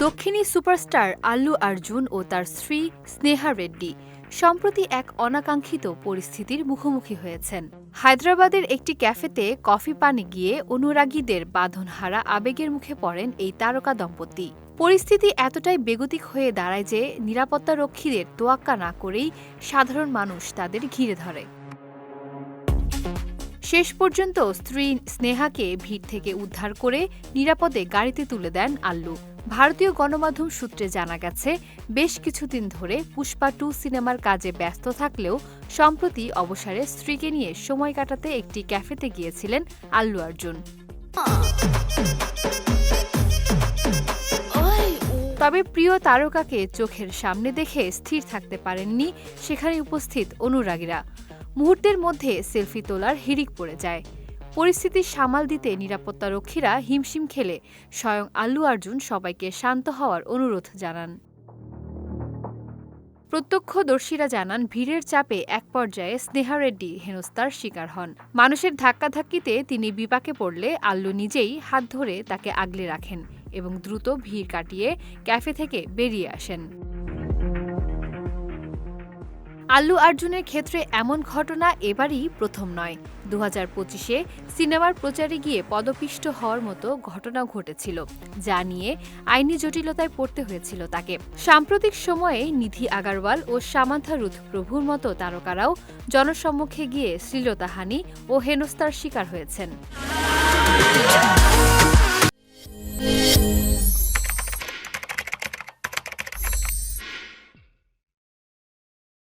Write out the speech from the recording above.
Telugu superstar Allu Arjun ও তার স্ত্রী স্নেহা রেড্ডি সম্প্রতি এক অনাকাঙ্ক্ষিত পরিস্থিতির মুখোমুখি হয়েছেন। হায়দ্রাবাদের একটি ক্যাফেতে কফি পানে গিয়ে অনুরাগীদের বাঁধনহারা আবেগের মুখে পড়েন এই তারকা দম্পতি। পরিস্থিতি এতটাই বেগতিক হয়ে দাঁড়ায় যে নিরাপত্তারক্ষীদের তোয়াক্কা না করেই সাধারণ মানুষ তাদের ঘিরে ধরে। শেষ পর্যন্ত স্ত্রী স্নেহাকে ভিড় থেকে উদ্ধার করে নিরাপদে গাড়িতে তুলে দেন আল্লু। ভারতীয় গণমাধ্যম সূত্রে জানা গেছে, বেশ কিছুদিন ধরে পুষ্পা টু সিনেমার কাজে ব্যস্ত থাকলেও সম্প্রতি অবসরে স্ত্রীকে নিয়ে সময় কাটাতে একটি ক্যাফেতে গিয়েছিলেন আল্লু অর্জুন। তবে প্রিয় তারকাকে চোখের সামনে দেখে স্থির থাকতে পারেননি সেখানে উপস্থিত অনুরাগীরা। মুহূর্তের মধ্যে সেলফি তোলার হিড়িক পড়ে যায়। পরিস্থিতি সামাল দিতে নিরাপত্তারক্ষীরা হিমশিম খেলে। স্বয়ং আল্লু অর্জুন সবাইকে শান্ত হওয়ার অনুরোধ জানান। প্রত্যক্ষদর্শীরা জানান, ভিড়ের চাপে এক পর্যায়ে স্নেহা রেড্ডি হেনস্তার শিকার হন। মানুষের ধাক্কাধাক্কিতে তিনি বিপাকে পড়লে আল্লু নিজেই হাত ধরে তাকে আগলে রাখেন এবং দ্রুত ভিড় কাটিয়ে ক্যাফে থেকে বেরিয়ে আসেন। আল্লু অর্জুনের ক্ষেত্রে এমন ঘটনা এবারই প্রথম নয়। দু হাজার পঁচিশে সিনেমার প্রচারে গিয়ে পদপিষ্ট হওয়ার মতো ঘটনা ঘটেছিল, যা নিয়ে আইনি জটিলতায় পড়তে হয়েছিল তাকে। সাম্প্রতিক সময়ে নিধি আগারওয়াল ও সামান্থা রুথ প্রভুর মতো তারকারাও জনসম্মুখে গিয়ে শ্লীলতাহানি ও হেনস্তার শিকার হয়েছেন।